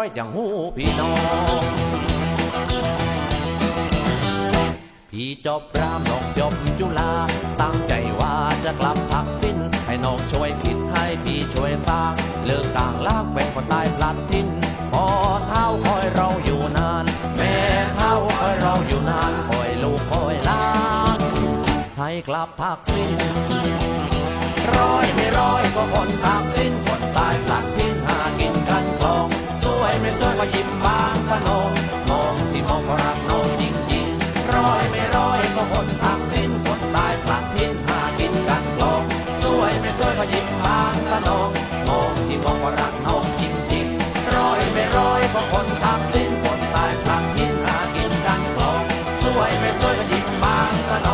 ร้อยอย่างหูพี่น้องพี่จบรามน้องจบจุฬาตั้งใจว่าจะกลับทักสิ้น ให้น้องช่วยคิดให้พี่ช่วยสร้าง เลิกต่างลากเป็นคนตายพลัดทิ้นพอเท้าคอยเราอยู่นาน แม่เท้าคอยเราอยู่นานคอยลูกคอยล้านให้กลับทักสิ้นร้อยไม่ร้อยก็คนทัก ไม่สวยก็ยิ้มบางกะโนมองที่มองก็รักน้องจริงจริงร้อยไม่ร้อยก็คนทักสิ้นคนตายพลัดทิ้นหากินกันคลองสวยไม่สวยก็ยิ้มบางกะโนมองที่มองก็รักน้องจริงจริงร้อยไม่ร้อยก็คนทักสิ้นคนตายพลัดทิ้นหากินกันคลองสวยไม่สวยก็ยิ้มบางกะโ